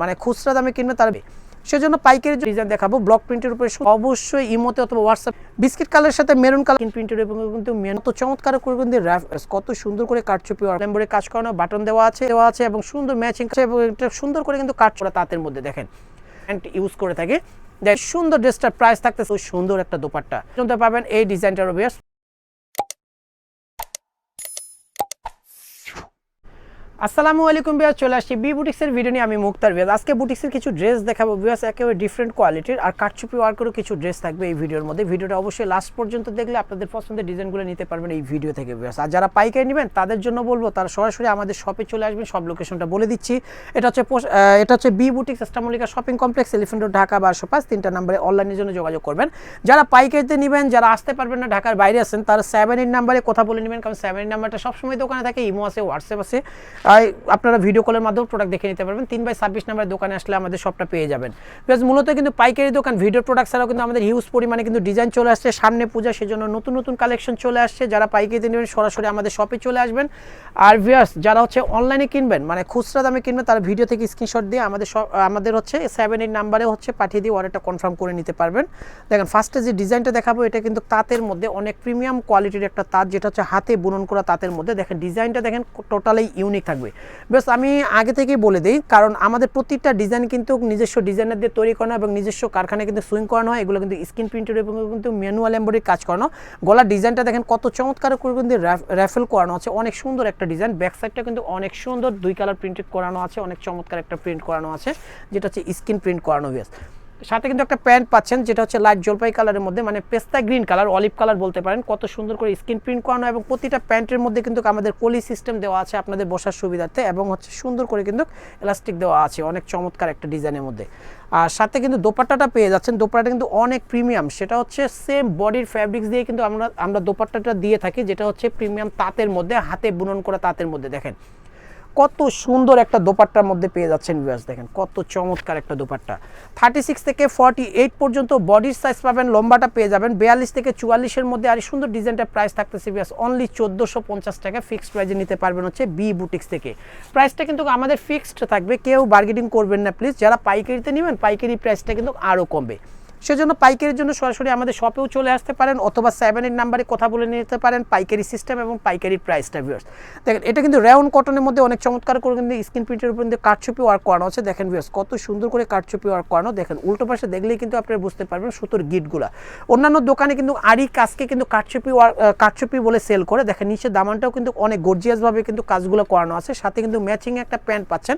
মানে খুচরা দামে কিনবে তার সেজন্য পাইকারি ডিজাইন দেখাবো ব্লক প্রিন্টের উপরে অবশ্যই ইমোতে অথবা হোয়াটসঅ্যাপ বিস্কিট কালারের সাথে মেরুন কালার প্রিন্টের এবং কিন্তু মেন তো চমৎকার করে কিন্তু কত সুন্দর করে কাটচুপি অর্ডাম্বরে কাজ করানো বাটন দেওয়া আছে দেওয়া আছে এবং সুন্দর ম্যাচিং এবং সুন্দর করে কিন্তু কাট করা তাঁতের মধ্যে, দেখেন। প্যান্ট ইউজ করে থাকে। দেখ, সুন্দর ড্রেসটার প্রাইস থাকতেছে, ওই সুন্দর একটা দোপাট্টা। পাবেন এই ডিজাইনটার বেশ আসসালামু আলাইকুম বিয়াস চলে আসছি বি বুটিক্সের ভিডিও নিয়ে। আমি মুক্তার বিয়াস আজকে বুটিক্সের কিছু ড্রেস দেখাবো বিয়াস একেবারে ডিফারেন্ট কোয়ালিটির আর কাটচুপি ওয়ার্কেরও কিছু ড্রেস থাকবে এই ভিডিওর মধ্যে। ভিডিওটা অবশ্যই লাস্ট পর্যন্ত দেখলে আপনাদের পছন্দের ডিজাইনগুলো নিতে পারবেন এই ভিডিও থেকে বিয়াস আর যারা পাইকারি নেবেন, তাদের জন্য বলব, তারা সরাসরি আমাদের শপে চলে আসবেন। সব লোকেশনটা বলে দিচ্ছি। এটা হচ্ছে এটা হচ্ছে বি বুটিক্স ইস্টামলিকা শপিং কমপ্লেক্স এলিফেন্ট ঢাকা বারোশো পাঁচ। তিনটা নাম্বারে অনলাইনের জন্য যোগাযোগ করবেন। যারা পাইকারিতে নেবেন, যারা আসতে পারবেন না, ঢাকার বাইরে আছেন, তারা সেভেন এইট নাম্বারে কথা বলে নেবেন। কারণ সেভেন এইট নাম্বারটা সবসময় দোকানে থাকে, ইমো আছে হোয়াটসঅ্যাপ আছে। আপনারা ভিডিও কলের মাধ্যমে প্রোডাক্ট দেখে নিতে পারবেন। তিন বাই ছাব্বিশ নাম্বার দোকানে আসলে আমাদের সবটা পেয়ে যাবেন। প্লাস মূলত কিন্তু পাইকারি দোকান ভিডিও প্রোডাক্ট ছাড়াও কিন্তু আমাদের হিউজ পরিমাণে কিন্তু ডিজাইন চলে আসছে, সামনে পূজা সেজন্য নতুন নতুন কালেকশন চলে আসছে। যারা পাইকারিতে নেবেন, সরাসরি আমাদের শপে চলে আসবেন। আর ভিয়ার্স যারা হচ্ছে অনলাইনে কিনবেন মানে খুচরা দামে কিনবেন, তারা ভিডিও থেকে স্ক্রিনশট দিয়ে আমাদের আমাদের হচ্ছে সেভেন এইট নাম্বারে হচ্ছে পাঠিয়ে দিয়ে অর্ডারটা কনফার্ম করে নিতে পারবেন। দেখেন ফার্স্টে যে ডিজাইনটা দেখাবো, এটা কিন্তু তাঁতের মধ্যে অনেক প্রিমিয়াম কোয়ালিটির একটা তাঁত, যেটা হচ্ছে হাতে বুনন করা তাঁতের মধ্যে। দেখেন ডিজাইনটা দেখেন টোটালি ইউনিক থাকবে। বেশ, আমি আগে থেকেই বলে দিই, কারণ আমাদের প্রত্যেকটা ডিজাইন কিন্তু নিজস্ব ডিজাইনার দিয়ে তৈরি করানো এবং নিজস্ব কারখানায় কিন্তু সুইং করানো হয়, এগুলো কিন্তু স্ক্রিন প্রিন্টের এবং কিন্তু ম্যানুয়াল এম্বয়ডারি কাজ করানো। গলার ডিজাইনটা দেখেন কত চমৎকার করে কিন্তু র্যাফেল করানো আছে, অনেক সুন্দর একটা ডিজাইন ব্যাক সাইডটা কিন্তু অনেক সুন্দর, দুই কালার প্রিন্টেড করানো আছে, অনেক চমৎকার একটা প্রিন্ট করানো আছে, যেটা হচ্ছে স্ক্রিন প্রিন্ট করানো, বেশ। সাথে কিন্তু একটা প্যান্ট পাচ্ছেন, যেটা হচ্ছে লাইট জলপাই কালারের মধ্যে মানে পেস্তা গ্রিন কালার অলিভ কালার বলতে পারেন। কত সুন্দর করে স্ক্রিন প্রিন্ট করানো এবং প্রতিটা প্যান্টের মধ্যে কিন্তু আমাদের কলি সিস্টেম দেওয়া আছে আপনাদের বসার সুবিধার্থে এবং হচ্ছে সুন্দর করে কিন্তু এলাস্টিক দেওয়া আছে, অনেক চমৎকার একটা ডিজাইনের মধ্যে। আর সাথে কিন্তু দোপাট্টাটা পেয়ে যাচ্ছেন দোপাট্টা কিন্তু অনেক প্রিমিয়াম সেটা হচ্ছে সেম বডির ফ্যাব্রিক্স দিয়ে কিন্তু আমরা আমরা দোপাট্টাটা দিয়ে থাকি, যেটা হচ্ছে প্রিমিয়াম তাঁতের মধ্যে, হাতে বুনন করা তাঁতের মধ্যে, দেখেন। কত সুন্দর একটা দোপাট্টার মধ্যে পেয়ে যাচ্ছেন ভিউয়ার্স দেখেন, কত চমৎকার একটা দোপাট্টা। থার্টি সিক্স থেকে ফর্টি এইট পর্যন্ত বডির সাইজ পাবেন, লম্বাটা পেয়ে যাবেন, বিয়াল্লিশ থেকে চুয়াল্লিশের মধ্যে আর সুন্দর ডিজাইনটার প্রাইস থাকতেছে ভিউয়ার্স অনলি চোদ্দোশো পঞ্চাশ টাকা ফিক্সড প্রাইজে নিতে পারবেন হচ্ছে বি বুটিক্স থেকে। প্রাইসটা কিন্তু আমাদের ফিক্সড থাকবে, কেউ বার্গেনিং করবেন না প্লিজ যারা পাইকারিতে নেবেন, পাইকারি প্রাইসটা কিন্তু আরও কমবে। সেজন্য পাইকারির জন্য সরাসরি আমাদের শপেও চলে আসতে পারেন অথবা সেভেন এইট নাম্বারে কথা বলে নিতে পারেন পাইকারি সিস্টেম এবং পাইকারি প্রাইসটা ভিউয়ার্স দেখেন, এটা কিন্তু রেউন কটনের মধ্যে অনেক চমৎকার করে কিন্তু স্ক্রিন প্রিন্টের উপর কিন্তু কাঠচুপি ওয়ার্ক করানো আছে। দেখেন ভিউয়ার্স কত সুন্দর করে কাঠচুপি ওয়ার্ক করানো। দেখেন, উল্টো পাশে দেখলেই কিন্তু আপনারা বুঝতে পারবেন সুতোর গিটগুলা। অন্যান্য দোকানে কিন্তু আড়ি কাজকে কিন্তু কাঠচুপি ওয়ার্ক কাঠচুপি বলে সেল করে। দেখেন, নিচে দামানটাও কিন্তু অনেক গর্জিয়াসভাবে কিন্তু কাজগুলো করানো আছে। সাথে কিন্তু ম্যাচিং একটা প্যান্ট পাচ্ছেন।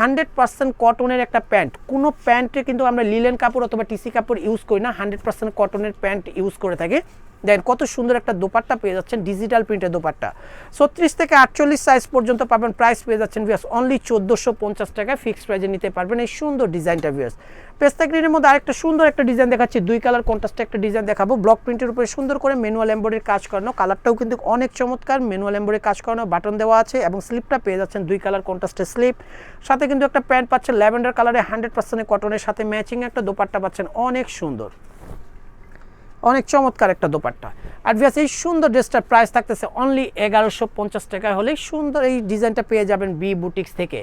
হান্ড্রেড পার্সেন্ট কটনের একটা প্যান্ট কোনো প্যান্টে কিন্তু আমরা লিলেন কাপড় অথবা টিসি কাপড় ইউজ করি না হান্ড্রেড পার্সেন্ট কটনের প্যান্ট ইউজ করে থাকি। দেখেন কত সুন্দর একটা দোপাট্টা পেয়ে যাচ্ছেন ডিজিটাল প্রিন্টের দোপাট্টা। ছত্রিশ থেকে আটচল্লিশ সাইজ পর্যন্ত পাবেন প্রাইস পেয়ে যাচ্ছেন ভিয়াস অনলি চোদ্দোশো পঞ্চাশ টাকা ফিক্সড প্রাইজে নিতে পারবেন এই সুন্দর ডিজাইনটা ভিয়াস পেস্তা গ্রিনের মধ্যে আরেকটা সুন্দর একটা ডিজাইন দেখাচ্ছি, দুই কালার কন্ট্রাস্টে একটা ডিজাইন দেখাবো। ব্লক প্রিন্টের উপরে সুন্দর করে ম্যানুয়াল এম্বয়ডারির কাজ করানো কালারটাও কিন্তু অনেক চমৎকার ম্যানুয়াল এম্বয়ডারি কাজ করানো বাটন দেওয়া আছে এবং স্লিপটা পেয়ে যাচ্ছেন দুই কালার কন্ট্রাস্টের স্লিপ সাথে কিন্তু একটা প্যান্ট পাচ্ছেন ল্যাভেন্ডার কালারে হান্ড্রেড পার্সেন্ট কটনের সাথে ম্যাচিং একটা দোপাট্টা পাচ্ছেন, অনেক সুন্দর। অনেক চমৎকার একটা দোপাট্টা। আর ভিয়াস এই সুন্দর ড্রেসটার প্রাইস থাকতেছে অনলি এগারোশো পঞ্চাশ টাকা হলেই সুন্দর এই ডিজাইনটা পেয়ে যাবেন বি বুটিক্স থেকে।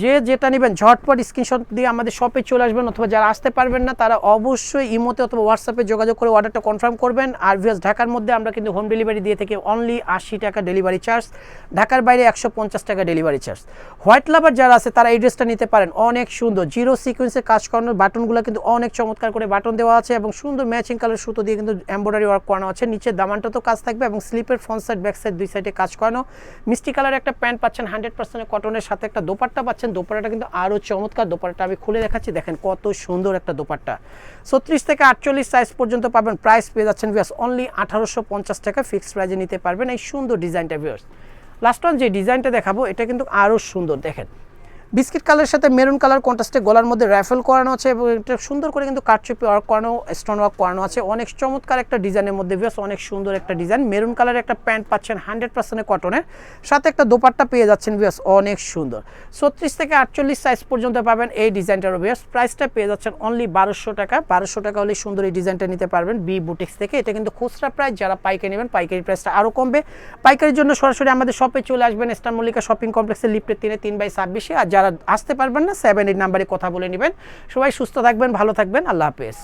যে যেটা নেবেন, ঝটপট স্ক্রিনশট দিয়ে আমাদের শপে চলে আসবেন অথবা যারা আসতে পারবেন না, তারা অবশ্যই ইমোতে অথবা হোয়াটসঅ্যাপে যোগাযোগ করে অর্ডারটা কনফার্ম করবেন। আর ভিয়াস ঢাকার মধ্যে আমরা কিন্তু হোম ডেলিভারি দিয়ে থাকি অনলি আশি টাকা ডেলিভারি চার্জ ঢাকার বাইরে একশো পঞ্চাশ টাকা ডেলিভারি চার্জ হোয়াইট লাভার যারা আছে, তারা এই ড্রেসটা নিতে পারেন। অনেক সুন্দর। জিরো সিকোয়েন্সে কাজ করানোর বাটনগুলো কিন্তু অনেক চমৎকার করে বাটন দেওয়া আছে এবং সুন্দর ম্যাচিং কালার সুতো দিয়ে কিন্তু এমব্রয়ডারি ওয়ার্ক করানো আছে। নিচে দামানটা তো কাজ থাকবে এবং স্লিপের ফ্রন্ট সাইড, ব্যাক সাইড দুই সাইডে কাজ করানো। মিষ্টি কালার একটা প্যান্ট পাচ্ছেন হান্ড্রেড পার্সেন্ট কটনের সাথে একটা দোপাট্টা পাচ্ছেন। দোপাট্টাটা কিন্তু আরও চমৎকার দোপাট্টা আমি খুলে দেখাচ্ছি। দেখেন কত সুন্দর একটা দোপাট্টা। ছত্রিশ থেকে আটচল্লিশ সাইজ পর্যন্ত পাবেন। প্রাইস পেয়ে যাচ্ছেন ভিয়াস অনলি আঠারোশো পঞ্চাশ টাকা। ফিক্সড প্রাইজে নিতে পারবেন। এই সুন্দর ডিজাইনটা ভিয়ার্স লাস্ট ওয়ান যে ডিজাইনটা দেখাবো, এটা কিন্তু আরও সুন্দর। দেখেন বিস্কিট কালারের সাথে মেরুন কালার কন্ট্রাস্টে গলার মধ্যে র্যাফেল করানো আছে এবং এটা সুন্দর করে কিন্তু কাঠচুপি ওয়ার্ক করানো, স্টোন ওয়ার্ক করানো আছে। অনেক চমৎকার একটা ডিজাইনের মধ্যে বেশ অনেক সুন্দর একটা ডিজাইন। মেরুন কালারের একটা প্যান্ট পাচ্ছেন হান্ড্রেড পার্সেন্ট কটনের সাথে একটা দোপাট্টা পেয়ে যাচ্ছেন বেশ অনেক সুন্দর। ছত্রিশ থেকে আটচল্লিশ সাইজ পর্যন্ত পাবেন এই ডিজাইনটারও বেশ প্রাইসটা পেয়ে যাচ্ছেন অনলি বারোশো টাকা। বারোশো টাকা হলে সুন্দর এই ডিজাইনটা নিতে পারবেন বি বুটিক্স থেকে। এটা কিন্তু খুচরা প্রাইস যারা পাইকারি নেবেন, পাইকারি প্রাইসটা আরও কমবে। পাইকারির জন্য সরাসরি আমাদের শপে চলে আসবেন। স্টার মল্লিকা শপিং কমপ্লেক্সের লিফটের তিনে তিন বাই ছাব্বিশে। আর যারা আসতে পারবেন না সেভেন এইট নাম্বারে কথা বলে নেবেন। সবাই সুস্থ থাকবেন, ভালো থাকবেন। আল্লাহ হাফেজ।